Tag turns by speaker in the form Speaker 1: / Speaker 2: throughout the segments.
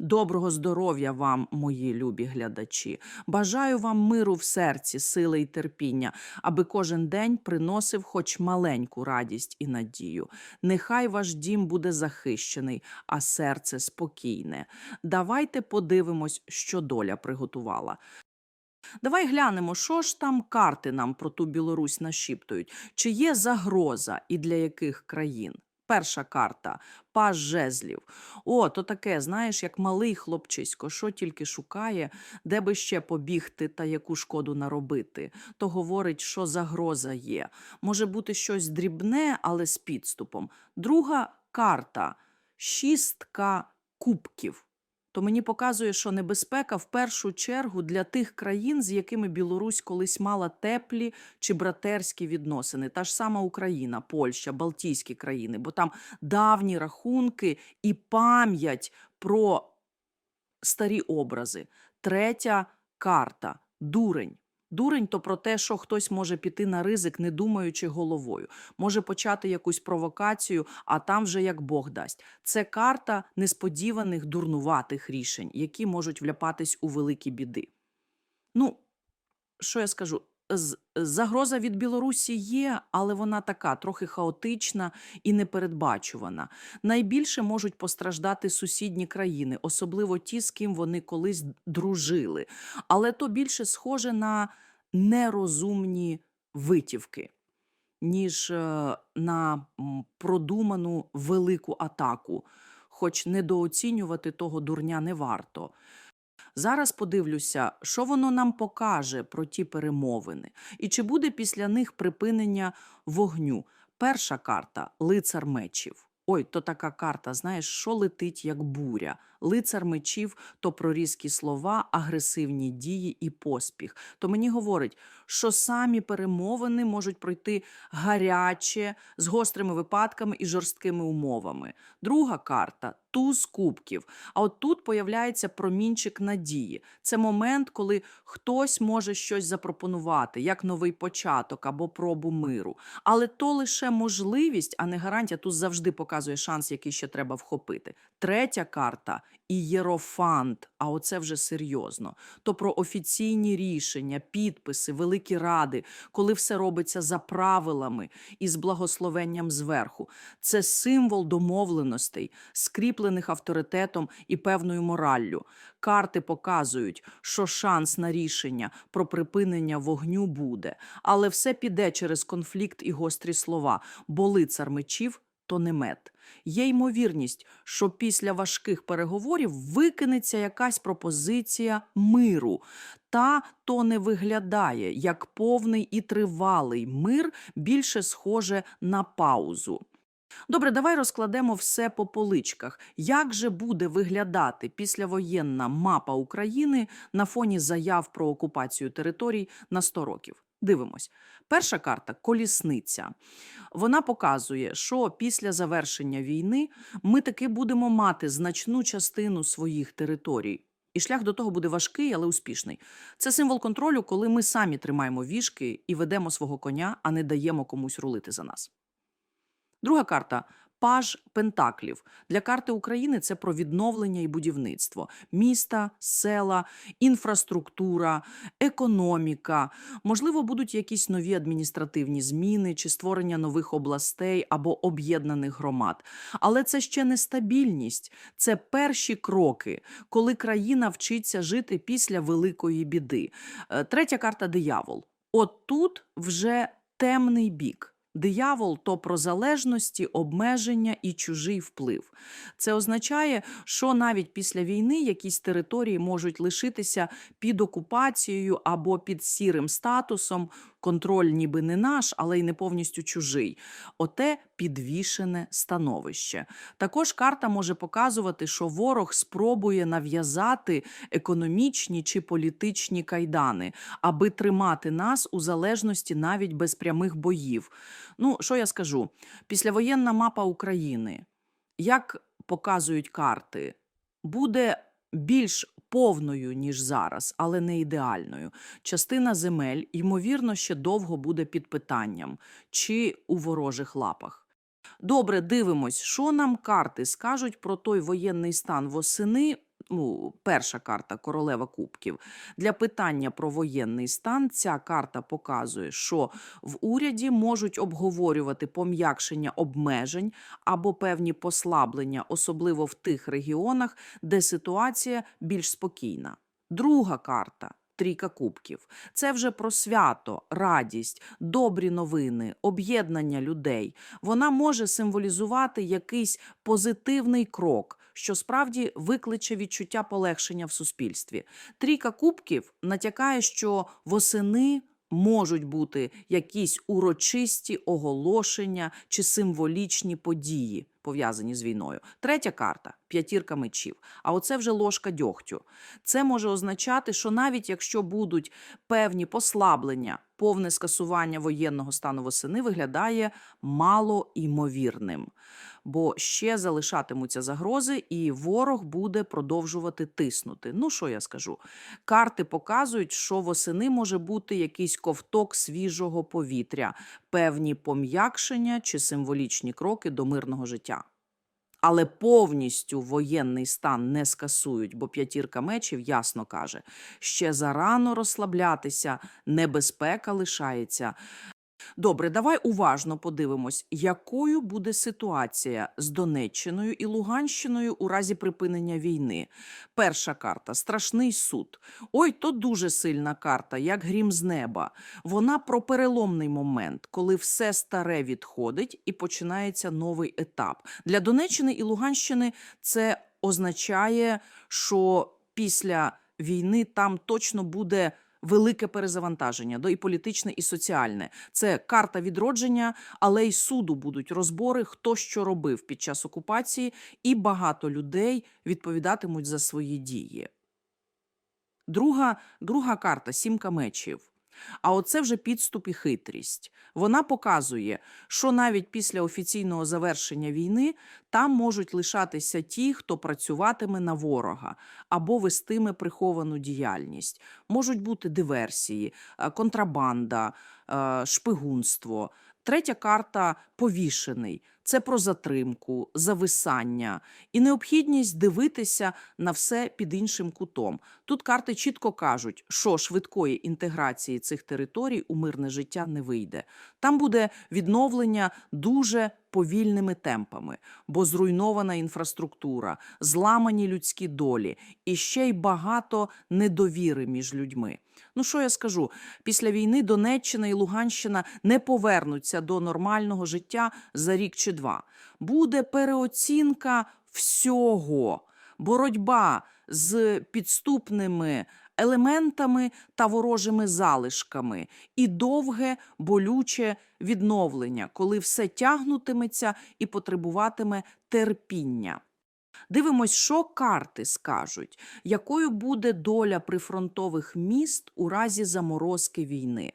Speaker 1: Доброго здоров'я вам, мої любі глядачі. Бажаю вам миру в серці, сили й терпіння, аби кожен день приносив хоч маленьку радість і надію. Нехай ваш дім буде захищений, а серце спокійне. Давайте подивимось, що доля приготувала. Давай глянемо, що ж там карти нам про ту Білорусь нашіптують. Чи є загроза і для яких країн? Перша карта паж жезлів. О, то таке, знаєш, як малий хлопчисько, що тільки шукає, де би ще побігти та яку шкоду наробити. То говорить, що загроза є. Може бути щось дрібне, але з підступом. Друга карта шістка кубків то мені показує, що небезпека в першу чергу для тих країн, з якими Білорусь колись мала теплі чи братерські відносини. Та ж сама Україна, Польща, Балтійські країни, бо там давні рахунки і пам'ять про старі образи. Третя карта дурень. Дурень то про те, що хтось може піти на ризик, не думаючи головою, може почати якусь провокацію, а там вже як Бог дасть. Це карта несподіваних дурнуватих рішень, які можуть вляпатись у великі біди. Ну, що я скажу? З- Загроза від Білорусі є, але вона така трохи хаотична і непередбачувана. Найбільше можуть постраждати сусідні країни, особливо ті, з ким вони колись дружили. Але то більше схоже на нерозумні витівки, ніж е, на продуману велику атаку. Хоч недооцінювати того дурня не варто. Зараз подивлюся, що воно нам покаже про ті перемовини, і чи буде після них припинення вогню. Перша карта лицар мечів. Ой, то така карта, знаєш, що летить як буря. Лицар мечів то про різкі слова, агресивні дії і поспіх. То мені говорить, що самі перемовини можуть пройти гаряче, з гострими випадками і жорсткими умовами. Друга карта туз кубків. А от тут появляється промінчик надії. Це момент, коли хтось може щось запропонувати, як новий початок або пробу миру. Але то лише можливість, а не гарантія. Тут завжди показує шанс, який ще треба вхопити. Третя карта ієрофант. А оце вже серйозно. То про офіційні рішення, підписи, великі ради, коли все робиться за правилами і з благословенням зверху. Це символ домовленостей, скріплених авторитетом і певною мораллю. Карти показують, що шанс на рішення про припинення вогню буде, але все піде через конфлікт і гострі слова, бо лицар мечів то не. Є ймовірність, що після важких переговорів викинеться якась пропозиція миру. Та то не виглядає як повний і тривалий мир, більше схоже на паузу. Добре, давай розкладемо все по поличках. Як же буде виглядати післявоєнна мапа України на фоні заяв про окупацію територій на 100 років? Дивимось. Перша карта колісниця. Вона показує, що після завершення війни ми таки будемо мати значну частину своїх територій. І шлях до того буде важкий, але успішний. Це символ контролю, коли ми самі тримаємо віжки і ведемо свого коня, а не даємо комусь рулити за нас. Друга карта паж Пентаклів. Для карти України це про відновлення і будівництво міста, села, інфраструктура, економіка. Можливо, будуть якісь нові адміністративні зміни чи створення нових областей або об'єднаних громад. Але це ще не стабільність, це перші кроки, коли країна вчиться жити після великої біди. Е, Третя карта диявол. От тут вже темний бік. Диявол то про залежності, обмеження і чужий вплив. Це означає, що навіть після війни якісь території можуть лишитися під окупацією або під сірим статусом. Контроль ніби не наш, але й не повністю чужий. Оте підвішене становище. Також карта може показувати, що ворог спробує нав'язати економічні чи політичні кайдани, аби тримати нас у залежності навіть без прямих боїв. Ну, що я скажу? Післявоєнна мапа України, як показують карти, буде більш повною, ніж зараз, але не ідеальною. Частина земель, ймовірно, ще довго буде під питанням чи у ворожих лапах. Добре, дивимось, що нам карти скажуть про той воєнний стан восени ну, перша карта королева кубків. Для питання про воєнний стан ця карта показує, що в уряді можуть обговорювати пом'якшення обмежень або певні послаблення, особливо в тих регіонах, де ситуація більш спокійна. Друга карта. Трійка кубків. Це вже про свято, радість, добрі новини, об'єднання людей. Вона може символізувати якийсь позитивний крок, що справді викличе відчуття полегшення в суспільстві. Трійка кубків натякає, що восени можуть бути якісь урочисті оголошення чи символічні події, пов'язані з війною. Третя карта п'ятірка мечів. А оце вже ложка дьогтю. Це може означати, що навіть якщо будуть певні послаблення, повне скасування воєнного стану восени виглядає мало імовірним. Бо ще залишатимуться загрози, і ворог буде продовжувати тиснути. Ну що я скажу? Карти показують, що восени може бути якийсь ковток свіжого повітря, певні пом'якшення чи символічні кроки до мирного життя. Але повністю воєнний стан не скасують, бо п'ятірка мечів ясно каже: ще зарано розслаблятися, небезпека лишається. Добре, давай уважно подивимось, якою буде ситуація з Донеччиною і Луганщиною у разі припинення війни. Перша карта страшний суд. Ой, то дуже сильна карта, як грім з неба. Вона про переломний момент, коли все старе відходить і починається новий етап. Для Донеччини і Луганщини це означає, що після війни там точно буде. Велике перезавантаження, до і політичне, і соціальне. Це карта відродження, але й суду будуть розбори, хто що робив під час окупації, і багато людей відповідатимуть за свої дії. Друга, друга карта сімка мечів. А оце вже підступ і хитрість. Вона показує, що навіть після офіційного завершення війни там можуть лишатися ті, хто працюватиме на ворога або вестиме приховану діяльність. Можуть бути диверсії, е, контрабанда, е, шпигунство. Третя карта повішений. Це про затримку, зависання і необхідність дивитися на все під іншим кутом. Тут карти чітко кажуть, що швидкої інтеграції цих територій у мирне життя не вийде. Там буде відновлення дуже повільними темпами, бо зруйнована інфраструктура, зламані людські долі і ще й багато недовіри між людьми. Ну що я скажу? Після війни Донеччина і Луганщина не повернуться до нормального життя за рік чи два. Буде переоцінка всього, боротьба з підступними елементами та ворожими залишками, і довге болюче відновлення, коли все тягнутиметься і потребуватиме терпіння. Дивимось, що карти скажуть, якою буде доля прифронтових міст у разі заморозки війни.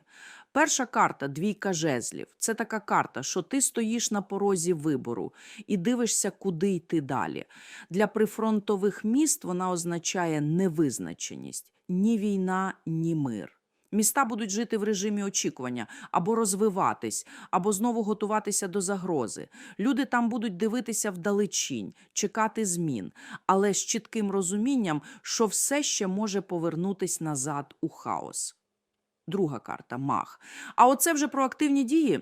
Speaker 1: Перша карта двійка жезлів. Це така карта, що ти стоїш на порозі вибору і дивишся, куди йти далі. Для прифронтових міст вона означає невизначеність ні війна, ні мир. Міста будуть жити в режимі очікування або розвиватись, або знову готуватися до загрози. Люди там будуть дивитися вдалечінь, чекати змін, але з чітким розумінням, що все ще може повернутись назад у хаос. Друга карта мах. А оце вже про активні дії,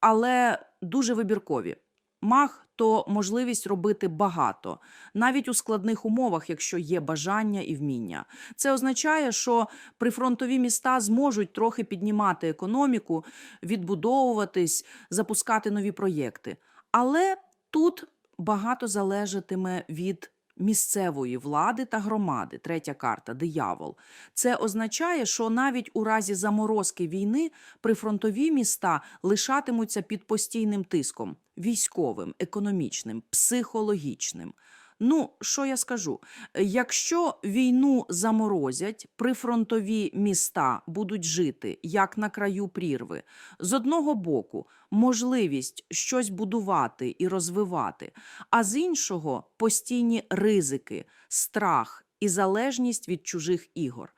Speaker 1: але дуже вибіркові. Мах то можливість робити багато, навіть у складних умовах, якщо є бажання і вміння. Це означає, що прифронтові міста зможуть трохи піднімати економіку, відбудовуватись, запускати нові проєкти. Але тут багато залежатиме від місцевої влади та громади. Третя карта диявол. Це означає, що навіть у разі заморозки війни прифронтові міста лишатимуться під постійним тиском військовим, економічним, психологічним. Ну, що я скажу? Якщо війну заморозять, прифронтові міста будуть жити як на краю прірви. З одного боку, можливість щось будувати і розвивати, а з іншого постійні ризики, страх і залежність від чужих ігор.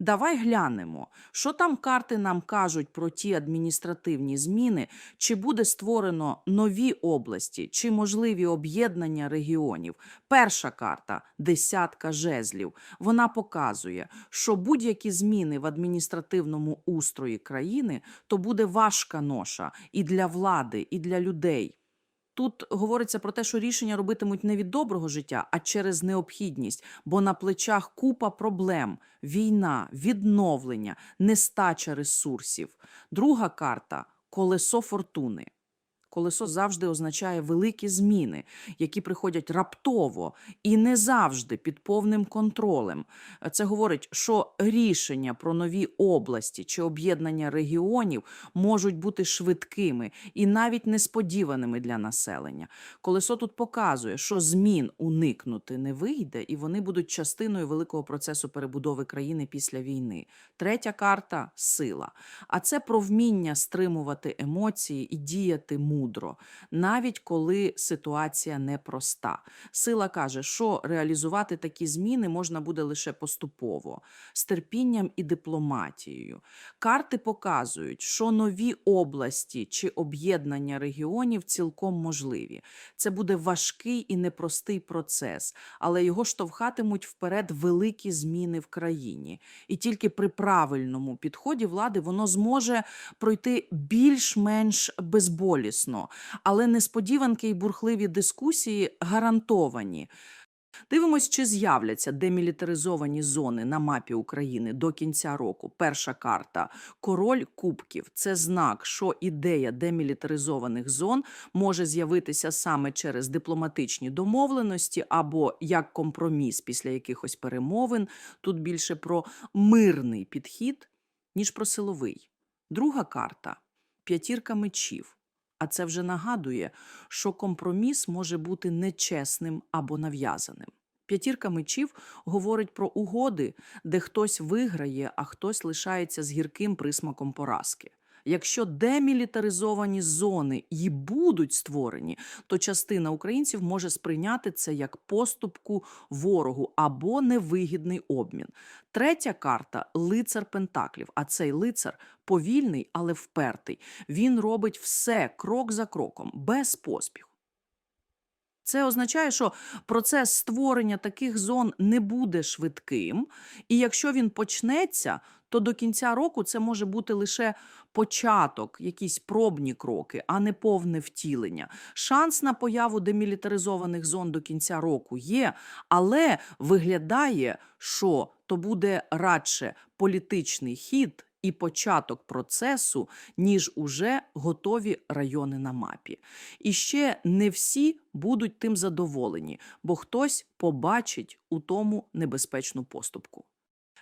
Speaker 1: Давай глянемо, що там карти нам кажуть про ті адміністративні зміни, чи буде створено нові області, чи можливі об'єднання регіонів. Перша карта десятка жезлів. Вона показує, що будь-які зміни в адміністративному устрої країни то буде важка ноша і для влади, і для людей. Тут говориться про те, що рішення робитимуть не від доброго життя, а через необхідність, бо на плечах купа проблем: війна, відновлення, нестача ресурсів. Друга карта колесо фортуни. Колесо завжди означає великі зміни, які приходять раптово і не завжди під повним контролем. Це говорить, що рішення про нові області чи об'єднання регіонів можуть бути швидкими і навіть несподіваними для населення. Колесо тут показує, що змін уникнути не вийде, і вони будуть частиною великого процесу перебудови країни після війни. Третя карта сила. А це про вміння стримувати емоції і діяти мудро, навіть коли ситуація непроста. Сила каже, що реалізувати такі зміни можна буде лише поступово, з терпінням і дипломатією. Карти показують, що нові області чи об'єднання регіонів цілком можливі. Це буде важкий і непростий процес, але його штовхатимуть вперед великі зміни в країні. І тільки при правильному підході влади воно зможе пройти більш-менш безболісно, але несподіванки і бурхливі дискусії гарантовані. Дивимось, чи з'являться демілітаризовані зони на мапі України до кінця року. Перша карта Король Кубків це знак, що ідея демілітаризованих зон може з'явитися саме через дипломатичні домовленості або як компроміс після якихось перемовин. Тут більше про мирний підхід, ніж про силовий. Друга карта п'ятірка мечів. А це вже нагадує, що компроміс може бути нечесним або нав'язаним. П'ятірка мечів говорить про угоди, де хтось виграє, а хтось лишається з гірким присмаком поразки. Якщо демілітаризовані зони і будуть створені, то частина українців може сприйняти це як поступку ворогу або невигідний обмін. Третя карта лицар Пентаклів. А цей лицар повільний, але впертий. Він робить все крок за кроком, без поспіху. Це означає, що процес створення таких зон не буде швидким, і якщо він почнеться, то до кінця року це може бути лише початок, якісь пробні кроки, а не повне втілення. Шанс на появу демілітаризованих зон до кінця року є, але виглядає, що то буде радше політичний хід. І початок процесу, ніж уже готові райони на мапі. І ще не всі будуть тим задоволені, бо хтось побачить у тому небезпечну поступку.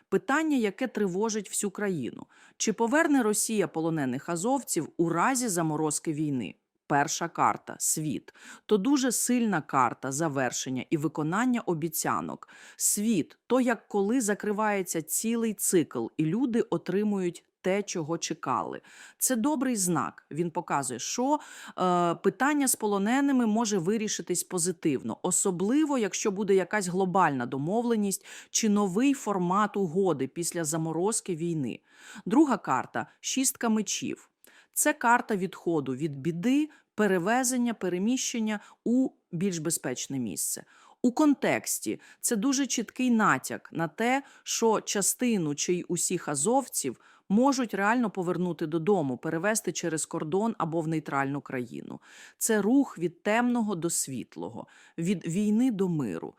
Speaker 1: Питання, яке тривожить всю країну: чи поверне Росія полонених азовців у разі заморозки війни? Перша карта світ то дуже сильна карта завершення і виконання обіцянок. Світ то як коли закривається цілий цикл, і люди отримують. Те, чого чекали, це добрий знак. Він показує, що е, питання з полоненими може вирішитись позитивно, особливо якщо буде якась глобальна домовленість чи новий формат угоди після заморозки війни. Друга карта шістка мечів. Це карта відходу від біди, перевезення, переміщення у більш безпечне місце. У контексті це дуже чіткий натяк на те, що частину чи й усіх азовців можуть реально повернути додому, перевести через кордон або в нейтральну країну. Це рух від темного до світлого, від війни до миру.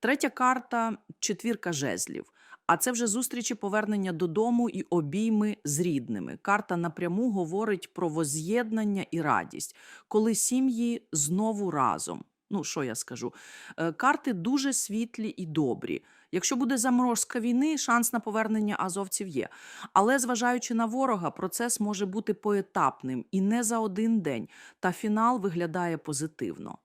Speaker 1: Третя карта четвірка жезлів. А це вже зустрічі повернення додому і обійми з рідними. Карта напряму говорить про воз'єднання і радість, коли сім'ї знову разом. Ну, що я скажу? Е, Карти дуже світлі і добрі. Якщо буде заморозка війни, шанс на повернення азовців є. Але зважаючи на ворога, процес може бути поетапним і не за один день. Та фінал виглядає позитивно.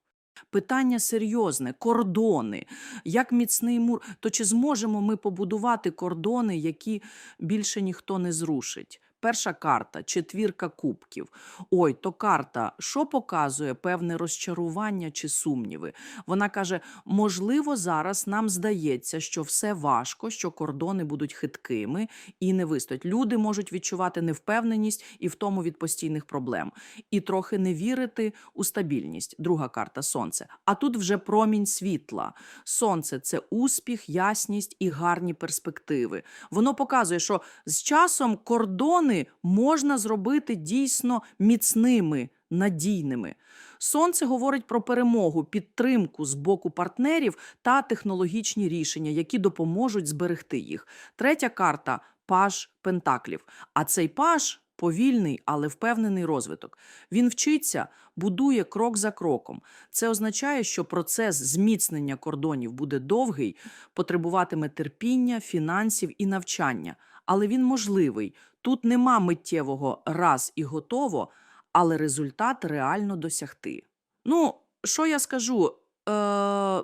Speaker 1: Питання серйозне: кордони. Як міцний мур, то чи зможемо ми побудувати кордони, які більше ніхто не зрушить? Перша карта четвірка кубків. Ой, то карта, що показує певне розчарування чи сумніви. Вона каже: можливо, зараз нам здається, що все важко, що кордони будуть хиткими і не вистоять. Люди можуть відчувати невпевненість і в тому від постійних проблем, і трохи не вірити у стабільність. Друга карта сонце. А тут вже промінь світла. Сонце це успіх, ясність і гарні перспективи. Воно показує, що з часом кордони можна зробити дійсно міцними, надійними. Сонце говорить про перемогу, підтримку з боку партнерів та технологічні рішення, які допоможуть зберегти їх. Третя карта паж пентаклів. А цей паж повільний, але впевнений розвиток. Він вчиться, будує крок за кроком. Це означає, що процес зміцнення кордонів буде довгий, потребуватиме терпіння, фінансів і навчання. Але він можливий. Тут нема миттєвого раз і готово, але результат реально досягти. Ну, що я скажу? Е-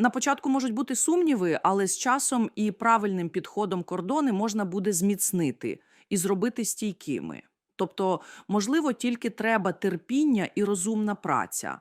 Speaker 1: на початку можуть бути сумніви, але з часом і правильним підходом кордони можна буде зміцнити і зробити стійкими. Тобто, можливо, тільки треба терпіння і розумна праця.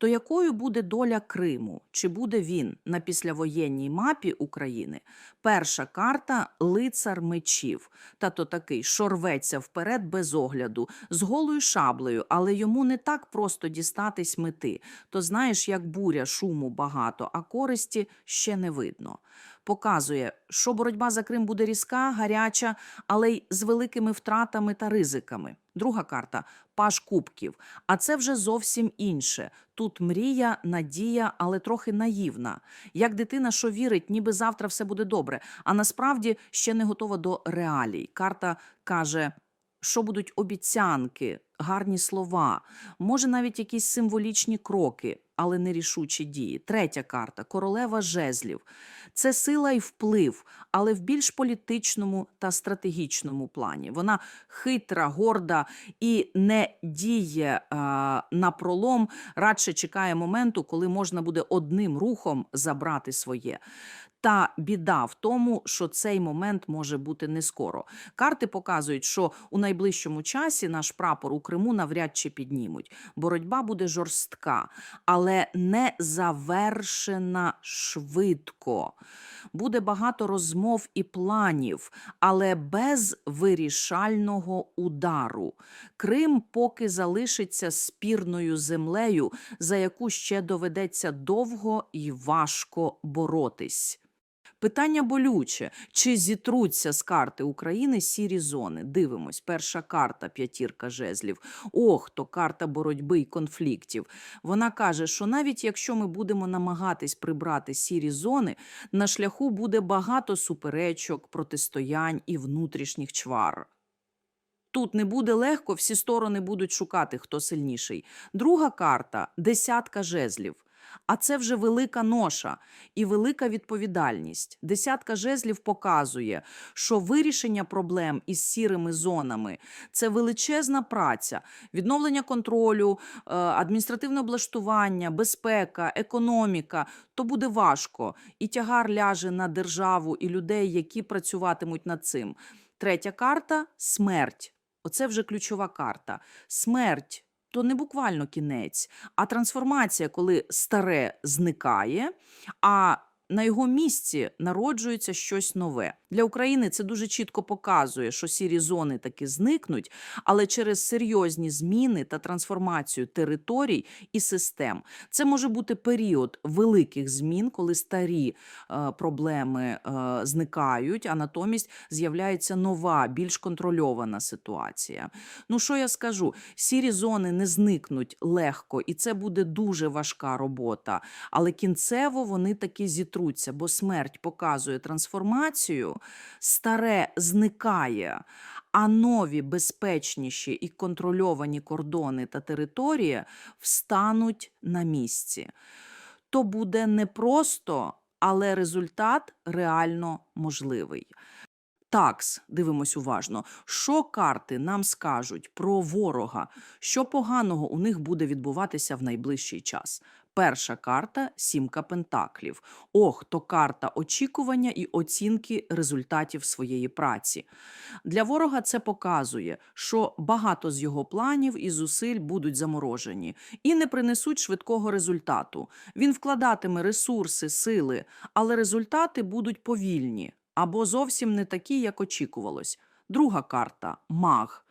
Speaker 1: То якою буде доля Криму? Чи буде він на післявоєнній мапі України? Перша карта лицар мечів. Та то такий, що рветься вперед без огляду, з голою шаблею, але йому не так просто дістатись мети. То знаєш, як буря, шуму багато, а користі ще не видно. Показує, що боротьба за Крим буде різка, гаряча, але й з великими втратами та ризиками. Друга карта паш кубків. А це вже зовсім інше. Тут мрія, надія, але трохи наївна. Як дитина, що вірить, ніби завтра все буде добре, а насправді ще не готова до реалій. Карта каже. Що будуть обіцянки, гарні слова, може навіть якісь символічні кроки, але нерішучі дії. Третя карта королева жезлів. Це сила і вплив, але в більш політичному та стратегічному плані. Вона хитра, горда і не діє е, на пролом, радше чекає моменту, коли можна буде одним рухом забрати своє. Та біда в тому, що цей момент може бути не скоро. Карти показують, що у найближчому часі наш прапор у Криму навряд чи піднімуть. Боротьба буде жорстка, але не завершена швидко. Буде багато розмов і планів, але без вирішального удару. Крим поки залишиться спірною землею, за яку ще доведеться довго і важко боротись. Питання болюче: чи зітруться з карти України сірі зони? Дивимось, перша карта п'ятірка жезлів. Ох, то карта боротьби і конфліктів. Вона каже, що навіть якщо ми будемо намагатись прибрати сірі зони, на шляху буде багато суперечок, протистоянь і внутрішніх чвар. Тут не буде легко, всі сторони будуть шукати, хто сильніший. Друга карта десятка жезлів. А це вже велика ноша і велика відповідальність. Десятка жезлів показує, що вирішення проблем із сірими зонами це величезна праця, відновлення контролю, е, адміністративне облаштування, безпека, економіка. То буде важко, і тягар ляже на державу і людей, які працюватимуть над цим. Третя карта смерть. Оце вже ключова карта. Смерть то не буквально кінець, а трансформація, коли старе зникає, а на його місці народжується щось нове. Для України це дуже чітко показує, що сірі зони таки зникнуть, але через серйозні зміни та трансформацію територій і систем. Це може бути період великих змін, коли старі е, проблеми е, зникають, а натомість з'являється нова, більш контрольована ситуація. Ну що я скажу? Сірі зони не зникнуть легко, і це буде дуже важка робота. Але кінцево вони таки зітруться, бо смерть показує трансформацію, старе зникає. А нові безпечніші і контрольовані кордони та території встануть на місці. То буде непросто, але результат реально можливий. Такс, дивимось уважно, що карти нам скажуть про ворога, що поганого у них буде відбуватися в найближчий час. Перша карта сімка пентаклів. Ох, то карта очікування і оцінки результатів своєї праці. Для ворога це показує, що багато з його планів і зусиль будуть заморожені і не принесуть швидкого результату. Він вкладатиме ресурси, сили, але результати будуть повільні або зовсім не такі, як очікувалось. Друга карта маг.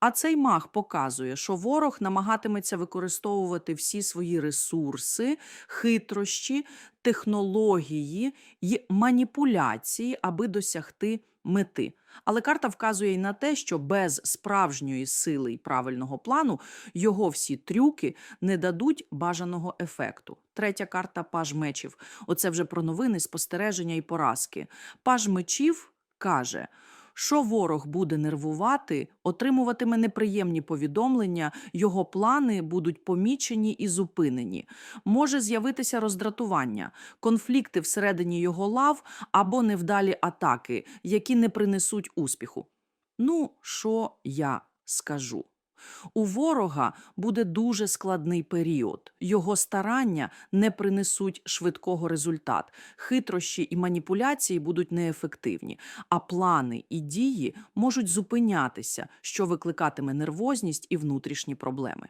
Speaker 1: А цей маг показує, що ворог намагатиметься використовувати всі свої ресурси, хитрощі, технології й маніпуляції, аби досягти мети. Але карта вказує й на те, що без справжньої сили і правильного плану його всі трюки не дадуть бажаного ефекту. Третя карта паж мечів. Оце вже про новини, спостереження і поразки. Паж мечів каже. Що ворог буде нервувати, отримуватиме неприємні повідомлення, його плани будуть помічені і зупинені. Може з'явитися роздратування, конфлікти всередині його лав або невдалі атаки, які не принесуть успіху. Ну, що я скажу? У ворога буде дуже складний період. Його старання не принесуть швидкого результат. Хитрощі і маніпуляції будуть неефективні, а плани і дії можуть зупинятися, що викликатиме нервозність і внутрішні проблеми.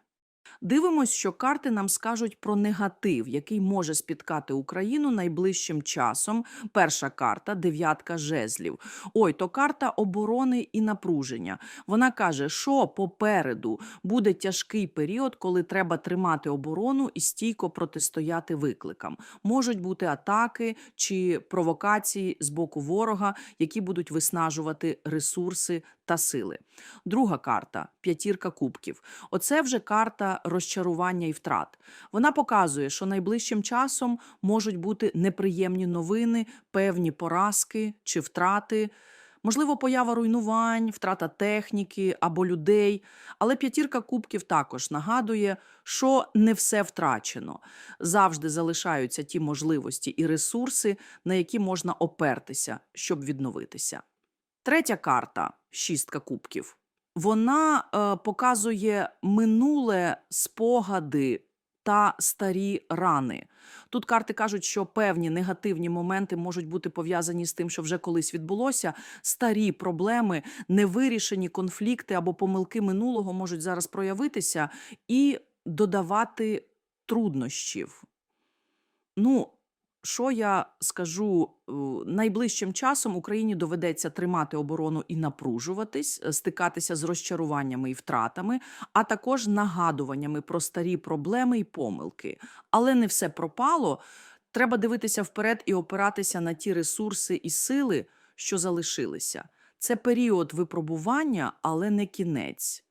Speaker 1: Дивимось, що карти нам скажуть про негатив, який може спіткати Україну найближчим часом. Перша карта дев'ятка жезлів. Ой, то карта оборони і напруження. Вона каже, що попереду буде тяжкий період, коли треба тримати оборону і стійко протистояти викликам. Можуть бути атаки чи провокації з боку ворога, які будуть виснажувати ресурси та сили. Друга карта п'ятірка кубків. Оце вже карта розчарування і втрат. Вона показує, що найближчим часом можуть бути неприємні новини, певні поразки чи втрати. Можливо, поява руйнувань, втрата техніки або людей. Але п'ятірка кубків також нагадує, що не все втрачено. Завжди залишаються ті можливості і ресурси, на які можна опертися, щоб відновитися. Третя карта шістка кубків. Вона е, показує минуле спогади та старі рани. Тут карти кажуть, що певні негативні моменти можуть бути пов'язані з тим, що вже колись відбулося. Старі проблеми, невирішені конфлікти або помилки минулого можуть зараз проявитися і додавати труднощів. Ну, що я скажу, найближчим часом Україні доведеться тримати оборону і напружуватись, е, стикатися з розчаруваннями і втратами, а також нагадуваннями про старі проблеми і помилки. Але не все пропало. Треба дивитися вперед і опиратися на ті ресурси і сили, що залишилися. Це період випробування, але не кінець.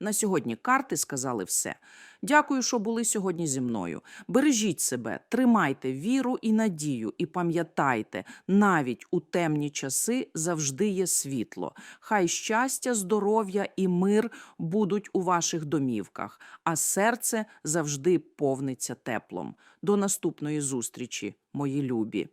Speaker 1: На сьогодні карти сказали все. Дякую, що були сьогодні зі мною. Бережіть себе, тримайте віру і надію, і пам'ятайте, навіть у темні часи завжди є світло. Хай щастя, здоров'я і мир будуть у ваших домівках, а серце завжди повниться теплом. До наступної зустрічі, мої любі.